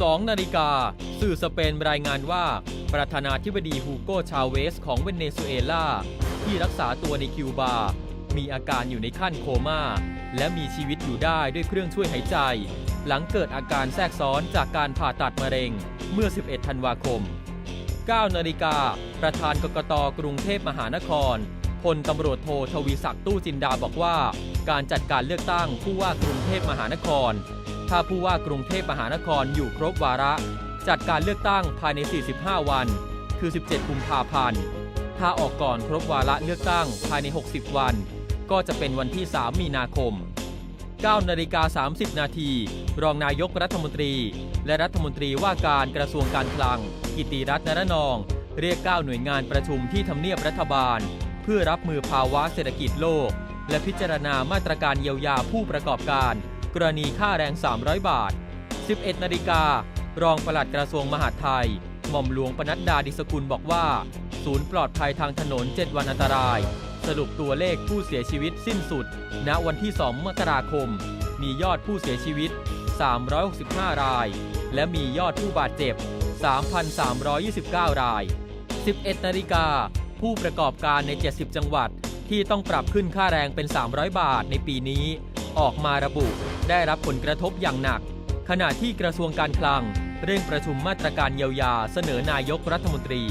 12 นาฬิกา สื่อสเปนรายงานว่า ประธานาธิบดีฮูโกชาเวสของเวเนซุเอลา ที่รักษาตัวในคิวบา มีอาการอยู่ในขั้นโคม่า และมีชีวิตอยู่ได้ด้วยเครื่องช่วยหายใจ หลังเกิดอาการแทรกซ้อนจากการผ่าตัดมะเร็ง เมื่อ 11 ธันวาคม 9 นาฬิกา ประธานกกตกรุงเทพมหานครพลตำรวจโททวีศักดิ์ตู้จินดาบอกว่า การจัดการเลือกตั้งผู้ว่ากรุงเทพมหานคร ถ้าผู้ว่ากรุงเทพมหานครอยู่ครบวาระ จัดการเลือกตั้งภายใน 45 วัน คือ 17 กุมภาพันธ์ ถ้าออกก่อนครบวาระเลือกตั้งภายใน 60 วัน ก็จะเป็นวันที่ 3 มีนาคม 9นาฬิกา30 นาที รองนายกรัฐมนตรี และรัฐมนตรีว่าการกระทรวงการคลัง กิติรัตน์นรนอง เรียก 9 หน่วยงานประชุมที่ทำเนียบรัฐบาล เพื่อรับมือภาวะเศรษฐกิจโลก และพิจารณามาตรการเยียวยาผู้ประกอบการ กรณีค่าแรง 300 บาท 11 นาฬิการองปลัดกระทรวงมหาดไทย หม่อมหลวงปนัดดาดิสกุลบอกว่า ศูนย์ปลอดภัยทางถนน 7 วันอันตราย สรุปตัวเลขผู้เสียชีวิตสิ้นสุด ณวันที่ 2 มกราคม มียอดผู้เสียชีวิต 365 ราย และมียอดผู้บาดเจ็บ 3,329 ราย 11 นาฬิกาผู้ประกอบการใน 70 จังหวัดที่ต้องปรับขึ้นค่าแรงเป็น 300 บาทในปีนี้ ออกมาระบุ ได้รับผลกระทบอย่างหนัก ขณะที่กระทรวงการคลัง เร่งประชุมมาตรการเยียวยาเสนอนายกรัฐมนตรี